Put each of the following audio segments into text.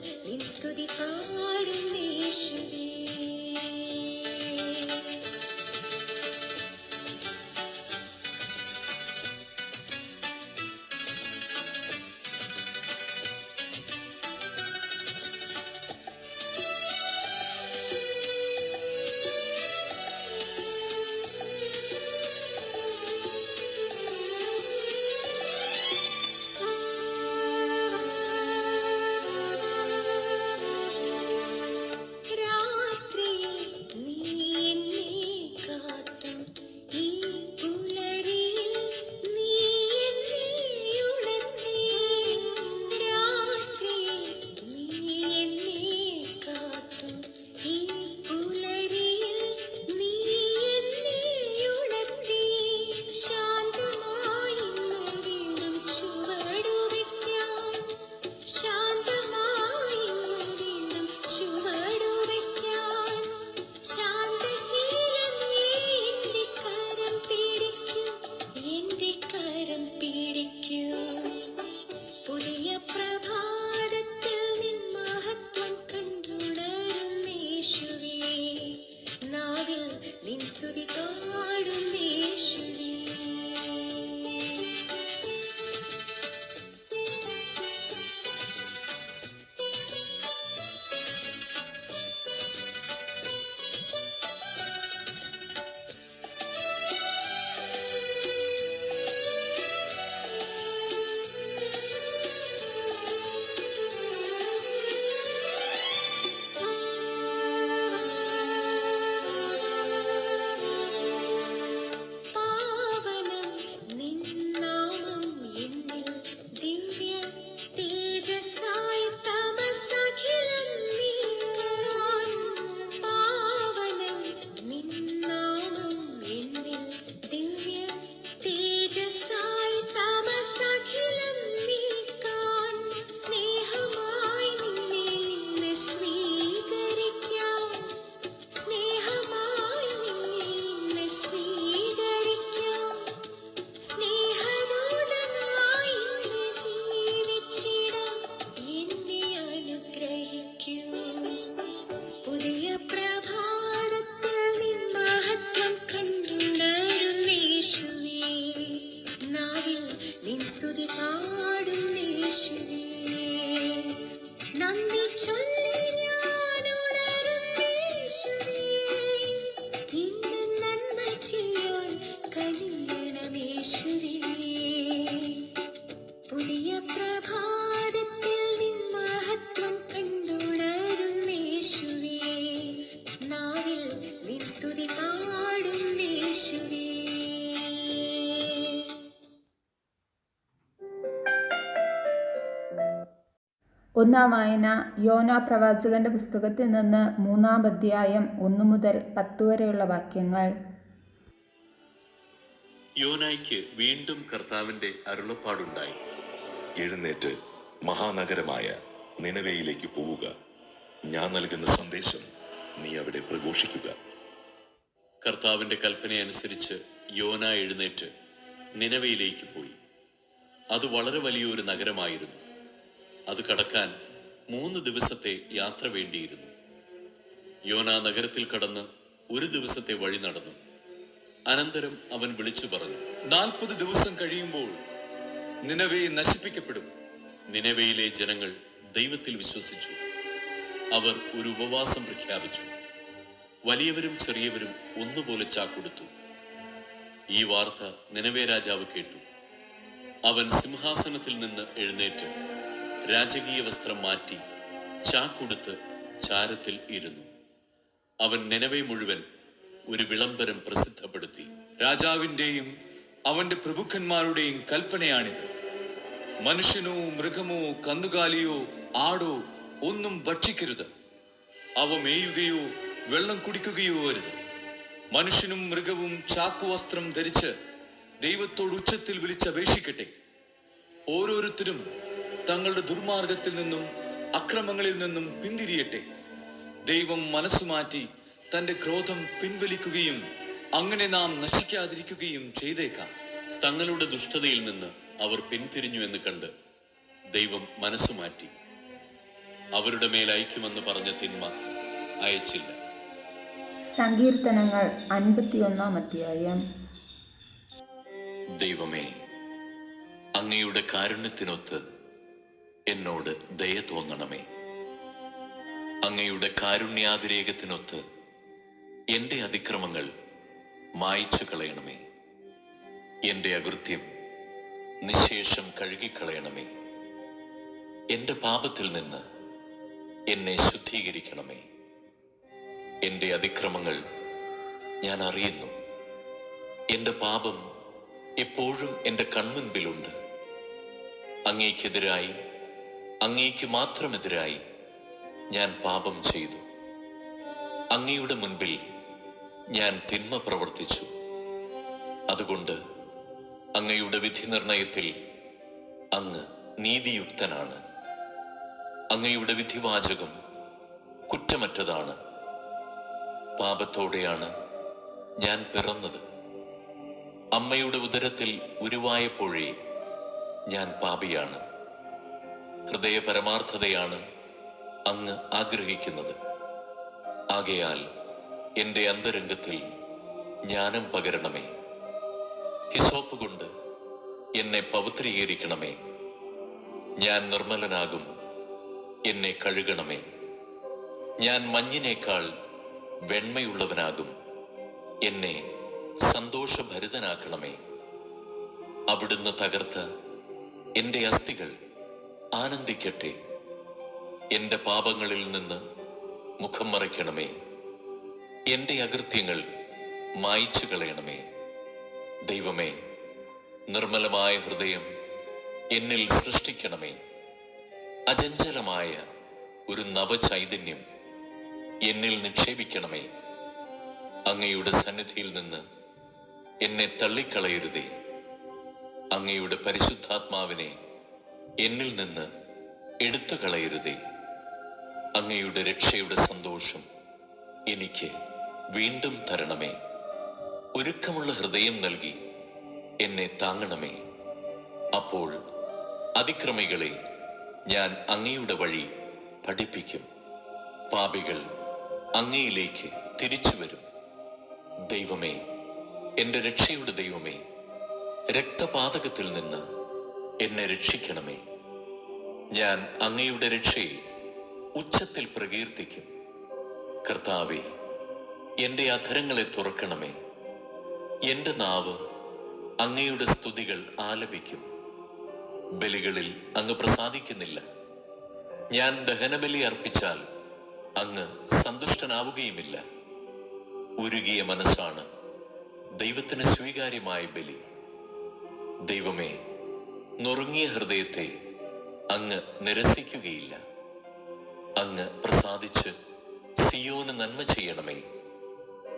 നിൻ സ്തുതി പാടും യേശുവേ ഒന്നാം വായന യോന പ്രവാചകന്റെ പുസ്തകത്തിൽ നിന്ന് മൂന്നാം അധ്യായം ഒന്നു മുതൽ പത്തു വരെയുള്ള വാക്യങ്ങൾ. യോനായ്ക്ക് വീണ്ടും കർത്താവിന്റെ അരുളപ്പാടുണ്ടായി. എഴുന്നേറ്റ് മഹാനഗരമായ നിലവയിലേക്ക് പോവുക. ഞാൻ നൽകുന്ന സന്ദേശം നീ അവിടെ പ്രഘോഷിക്കുക. കർത്താവിന്റെ കൽപ്പനയനുസരിച്ച് യോന എഴുന്നേറ്റ് നിലവയിലേക്ക് പോയി. അത് വളരെ വലിയൊരു നഗരമായിരുന്നു. അത് കടക്കാൻ മൂന്ന് ദിവസത്തെ യാത്ര വേണ്ടിയിരുന്നു. യോന നഗരത്തിൽ കടന്ന് ഒരു ദിവസത്തെ വഴി നടന്നു. അനന്തരം അവൻ വിളിച്ചു പറഞ്ഞു നാൽപ്പത് ദിവസം കഴിയുമ്പോൾ നിനവേ നശിപ്പിക്കപ്പെടും. നിനവയിലെ ജനങ്ങൾ ദൈവത്തിൽ വിശ്വസിച്ചു. അവർ ഒരു ഉപവാസം പ്രഖ്യാപിച്ചു. വലിയവരും ചെറിയവരും ഒന്നുപോലെ ചാക്കൊടുത്തു ഈ വാർത്ത നിനവേ രാജാവ് കേട്ടു. അവൻ സിംഹാസനത്തിൽ നിന്ന് എഴുന്നേറ്റ്. രാജകീയ വസ്ത്രം മാറ്റി ചാക്കുടുത്ത് ചാരത്തിൽ ഇരുന്നു. അവൻ നിലവെ മുഴുവൻ ഒരു വിളംബരം പ്രസിദ്ധപ്പെടുത്തി. രാജാവിന്റെയും അവന്റെ പ്രഭുക്കന്മാരുടെയും കൽപ്പനയാണിത്. മനുഷ്യനോ മൃഗമോ കന്നുകാലിയോ ആടോ ഒന്നും ഭക്ഷിക്കരുത്. അവ മേയുകയോ വെള്ളം കുടിക്കുകയോ അരുത്. മനുഷ്യനും മൃഗവും ചാക്കുവസ്ത്രം ധരിച്ച് ദൈവത്തോട് ഉച്ചത്തിൽ വിളിച്ചപേക്ഷിക്കട്ടെ. ഓരോരുത്തരും തങ്ങളുടെ ദുർമാർഗത്തിൽ നിന്നും അക്രമങ്ങളിൽ നിന്നും പിന്തിരിയട്ടെ. ദൈവം മനസ്സുമാറ്റി തന്റെ ക്രോധം പിൻവലിക്കുകയും അങ്ങനെ നാം നശിക്കാതിരിക്കുകയും ചെയ്തേക്കാം. തങ്ങളുടെ ദുഷ്ടതയിൽ നിന്ന് അവർ പിന്തിരിഞ്ഞു എന്ന് കണ്ട് ദൈവം മനസ്സുമാറ്റി അവരുടെ മേൽ അയക്കുമെന്ന് പറഞ്ഞ തിന്മ അയച്ചില്ല. സങ്കീർത്തനങ്ങൾ അൻപത്തിയൊന്നാം അധ്യായം. ദൈവമേ അങ്ങയുടെ കാരുണ്യത്തിനൊത്ത് എന്നോട് ദയ തോന്നണമേ. അങ്ങയുടെ കാരുണ്യാതിരേകത്തിനൊത്ത് എന്റെ അതിക്രമങ്ങൾ മായ്ച്ചു കളയണമേ. എന്റെ അകൃത്യം നിശേഷം കഴുകിക്കളയണമേ. എന്റെ പാപത്തിൽ നിന്ന് എന്നെ ശുദ്ധീകരിക്കണമേ. എന്റെ അതിക്രമങ്ങൾ ഞാൻ അറിയുന്നു. എന്റെ പാപം എപ്പോഴും എന്റെ കൺമുൻപിലുണ്ട്. അങ്ങേക്കെതിരായി അങ്ങേക്ക് മാത്രമെതിരായി ഞാൻ പാപം ചെയ്തു. അങ്ങയുടെ മുൻപിൽ ഞാൻ തിന്മ പ്രവർത്തിച്ചു. അതുകൊണ്ട് അങ്ങയുടെ വിധി നിർണയത്തിൽ അങ്ങ് നീതിയുക്തനാണ്. അങ്ങയുടെ വിധിവാചകം കുറ്റമറ്റതാണ്. പാപത്തോടെയാണ് ഞാൻ പിറന്നത്. അമ്മയുടെ ഉദരത്തിൽ ഉരുവായപ്പോഴേ ഞാൻ പാപിയാണ്. ഹൃദയ പരമാർത്ഥതയാണ് അങ്ങ് ആഗ്രഹിക്കുന്നത്. ആകയാൽ എന്റെ അന്തരംഗത്തിൽ ജ്ഞാനം പകരണമേ. ഹിസോപ്പ് കൊണ്ട് എന്നെ പവിത്രീകരിക്കണമേ. ഞാൻ നിർമ്മലനാകും എന്നെ കഴുകണമേ. ഞാൻ മഞ്ഞിനേക്കാൾ വെണ്മയുള്ളവനാകും എന്നെ സന്തോഷഭരിതനാക്കണമേ. അവിടുന്ന് തകർത്ത എന്റെ അസ്ഥികൾ ആനന്ദിക്കട്ടെ. എന്റെ പാപങ്ങളിൽ നിന്ന് മുഖം മറയ്ക്കണമേ. എന്റെ അകൃത്യങ്ങൾ മായിച്ചു കളയണമേ. ദൈവമേ നിർമ്മലമായ ഹൃദയം എന്നിൽ സൃഷ്ടിക്കണമേ. അചഞ്ചലമായ ഒരു നവചൈതന്യം എന്നിൽ നിക്ഷേപിക്കണമേ. അങ്ങയുടെ സന്നിധിയിൽ നിന്ന് എന്നെ തള്ളിക്കളയരുതേ. അങ്ങയുടെ പരിശുദ്ധാത്മാവിനെ എന്നിൽ നിന്ന് എടുത്തു കളയരുതേ അങ്ങയുടെ രക്ഷയുടെ സന്തോഷം എനിക്ക് വീണ്ടും തരണമേ. ഒരുക്കമുള്ള ഹൃദയം നൽകി എന്നെ താങ്ങണമേ. അപ്പോൾ അതിക്രമികളെ ഞാൻ അങ്ങയുടെ വഴി പഠിപ്പിക്കും. പാപികൾ അങ്ങയിലേക്ക് തിരിച്ചു വരും. ദൈവമേ എന്റെ രക്ഷയുടെ ദൈവമേ രക്തപാതകത്തിൽ നിന്ന് എന്നെ രക്ഷിക്കണമേ. ഞാൻ അങ്ങയുടെ രക്ഷയെ ഉച്ചത്തിൽ പ്രകീർത്തിക്കും. കർത്താവെ എന്റെ അധരങ്ങളെ തുറക്കണമേ. എന്റെ നാവ് അങ്ങയുടെ സ്തുതികൾ ആലപിക്കും. ബലികളിൽ അങ്ങ് പ്രസാദിക്കുന്നില്ല. ഞാൻ ദഹനബലി അർപ്പിച്ചാൽ അങ്ങ് സന്തുഷ്ടനാവുകയുമില്ല. ഉരുകിയ മനസ്സാണ് ദൈവത്തിന് സ്വീകാര്യമായ ബലി. ദൈവമേ നുറുങ്ങിയ ഹൃദയത്തെ അങ്ങ് നിരസിക്കുകയില്ല. അങ്ങ് പ്രസാദിച്ച് സിയോന് നന്മ ചെയ്യണമേ.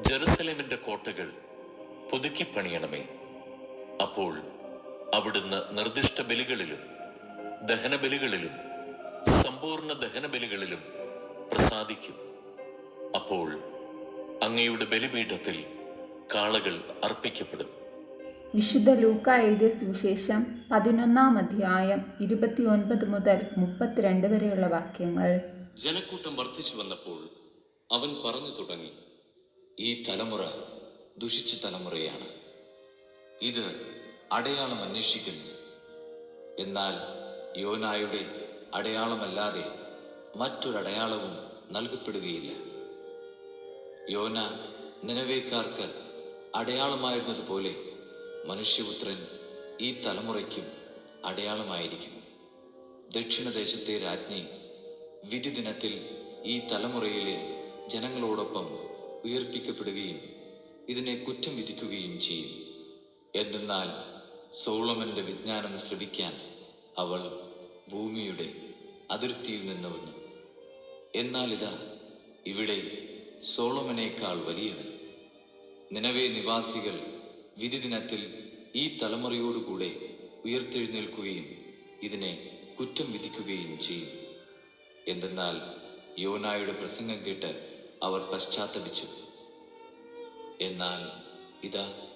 ജെറുസലേമിന്റെ കോട്ടകൾ പുതുക്കി പണിയണമേ അപ്പോൾ അവിടുന്ന് നിർദ്ദിഷ്ട ബലികളിലും ദഹനബലികളിലും സമ്പൂർണ ദഹനബലികളിലും പ്രസാദിക്കും. അപ്പോൾ അങ്ങയുടെ ബലിപീഠത്തിൽ കാളകൾ അർപ്പിക്കപ്പെടും. വിശുദ്ധ ലൂക്ക എഴുതിയ സുവിശേഷം പതിനൊന്നാം അധ്യായം ഇരുപത്തിയൊൻപത് മുതൽ മുപ്പത്തിരണ്ട് വരെയുള്ള വാക്യങ്ങൾ. ജനക്കൂട്ടം വർദ്ധിച്ചു വന്നപ്പോൾ അവൻ പറഞ്ഞു തുടങ്ങി ഈ തലമുറ ദുഷിച്ച തലമുറയാണ്. ഇത് അടയാളം അന്വേഷിക്കുന്നു. എന്നാൽ യോനായുടെ അടയാളമല്ലാതെ മറ്റൊരടയാളവും നൽകപ്പെടുകയില്ല. യോന നിലവേക്കാർക്ക് അടയാളമായിരുന്നതുപോലെ മനുഷ്യപുത്രൻ ഈ തലമുറയ്ക്കും അടയാളമായിരിക്കും. ദക്ഷിണദേശത്തെ രാജ്ഞി വിധി ദിനത്തിൽ ഈ തലമുറയിലെ ജനങ്ങളോടൊപ്പം ഉയർപ്പിക്കപ്പെടുകയും ഇതിനെ കുറ്റം വിധിക്കുകയും ചെയ്യും. എന്തെന്നാൽ സോളമന്റെ വിജ്ഞാനം ശ്രവിക്കാൻ അവൾ ഭൂമിയുടെ അതിർത്തിയിൽ നിന്ന് വന്നു. എന്നാൽ ഇതാ ഇവിടെ സോളമനേക്കാൾ വലിയവൻ. നിലവേ നിവാസികൾ വിധി ദിനത്തിൽ ഈ തലമുറയോടുകൂടെ ഉയർത്തെഴുന്നേൽക്കുകയും ഇതിനെ കുറ്റം വിധിക്കുകയും ചെയ്യും. എന്തെന്നാൽ യോനായുടെ പ്രസംഗം കേട്ട് അവർ പശ്ചാത്തപിച്ചു. എന്നാൽ ഇതാ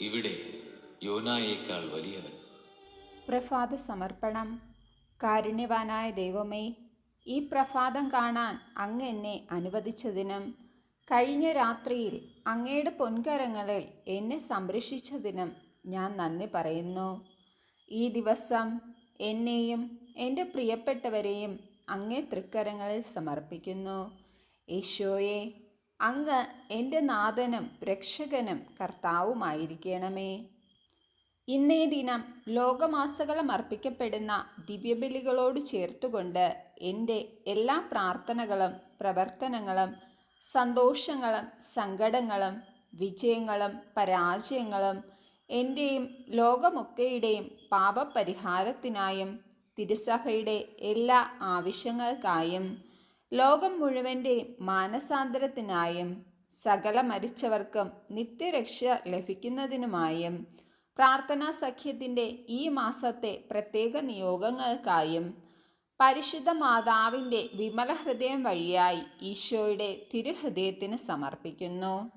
ഇവിടെ യോനായേക്കാൾ വലിയവൻ. പ്രഭാത സമർപ്പണം. കാരുണ്യവാനായ ദൈവമേ ഈ പ്രഭാതം കാണാൻ അങ്ങ് എന്നെ അനുവദിച്ചതിനും കഴിഞ്ഞ രാത്രിയിൽ അങ്ങയുടെ പൊൻകരങ്ങളിൽ എന്നെ സംരക്ഷിച്ചതിനും ഞാൻ നന്ദി പറയുന്നു. ഈ ദിവസം എന്നെയും എന്റെ പ്രിയപ്പെട്ടവരെയും അങ്ങേ തൃക്കരങ്ങളിൽ സമർപ്പിക്കുന്നു. യേശോയെ അങ്ങ് എന്റെ നാഥനും രക്ഷകനും കർത്താവുമായിരിക്കണമേ. ഇന്നേ ദിനം ലോകമാസകലം അർപ്പിക്കപ്പെടുന്ന ദിവ്യബലികളോട് ചേർത്തുകൊണ്ട് എന്റെ എല്ലാ പ്രാർത്ഥനകളും പ്രവർത്തനങ്ങളും സന്തോഷങ്ങളും സങ്കടങ്ങളും വിജയങ്ങളും പരാജയങ്ങളും എന്റെയും ലോകമൊക്കെയുടെയും പാപപരിഹാരത്തിനായും തിരുസഭയുടെ എല്ലാ ആവശ്യങ്ങൾക്കായും ലോകം മുഴുവന്റെയും മാനസാന്തരത്തിനായും സകല മരിച്ചവർക്കും നിത്യരക്ഷ ലഭിക്കുന്നതിനുമായും പ്രാർത്ഥനാ സഖ്യത്തിന്റെ ഈ മാസത്തെ പ്രത്യേക നിയോഗങ്ങൾക്കായും പരിശുദ്ധ മാതാവിന്റെ വിമല ഹൃദയം വഴിയായി ഈശോയുടെ തിരുഹൃദയത്തിന് സമർപ്പിക്കുന്നു.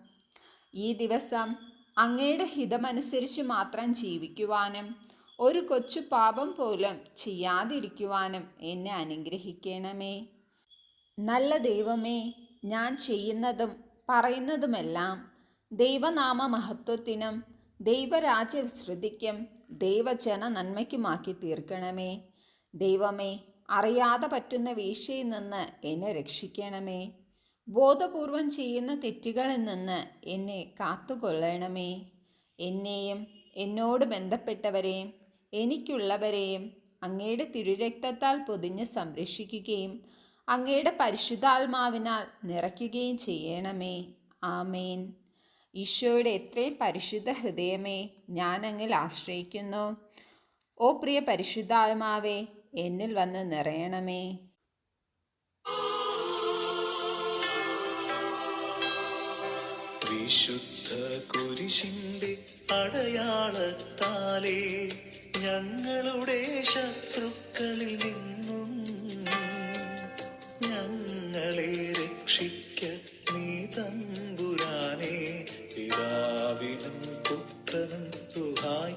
ഈ ദിവസം അങ്ങയുടെ ഹിതമനുസരിച്ച് മാത്രം ജീവിക്കുവാനും ഒരു കൊച്ചു പാപം പോലും ചെയ്യാതിരിക്കുവാനും എന്നെ അനുഗ്രഹിക്കണമേ. നല്ല ദൈവമേ ഞാൻ ചെയ്യുന്നതും പറയുന്നതുമെല്ലാം ദൈവനാമ മഹത്വത്തിനും ദൈവരാജ്യ വിസ്തൃതിക്കും ദൈവജന നന്മയ്ക്കുമാക്കി തീർക്കണമേ. ദൈവമേ അറിയാതെ പറ്റുന്ന വീഴ്ചയിൽ നിന്ന് എന്നെ രക്ഷിക്കണമേ. ബോധപൂർവം ചെയ്യുന്ന തെറ്റുകളിൽ നിന്ന് എന്നെ കാത്തുകൊള്ളണമേ. എന്നെയും എന്നോട് ബന്ധപ്പെട്ടവരെയും എനിക്കുള്ളവരെയും അങ്ങയുടെ തിരുരക്തത്താൽ പൊതിഞ്ഞ് സംരക്ഷിക്കുകയും അങ്ങയുടെ പരിശുദ്ധാത്മാവിനാൽ നിറയ്ക്കുകയും ചെയ്യണമേ. ആമേൻ. ഈശോയുടെ എത്രയും പരിശുദ്ധ ഹൃദയമേ ഞാൻ അങ്ങിൽ ആശ്രയിക്കുന്നു. ഓ പ്രിയ പരിശുദ്ധാത്മാവേ എന്നിൽ വന്ന് നിറയണമേ. വിശുദ്ധ കുരിശിന്റെ അടയാളത്താലേ ഞങ്ങളുടെ ശത്രുക്കളിൽ നിന്നും ഞങ്ങളെ രക്ഷിക്ക നീ തമ്പുരാനേ. പിതാവിനും പുത്രനും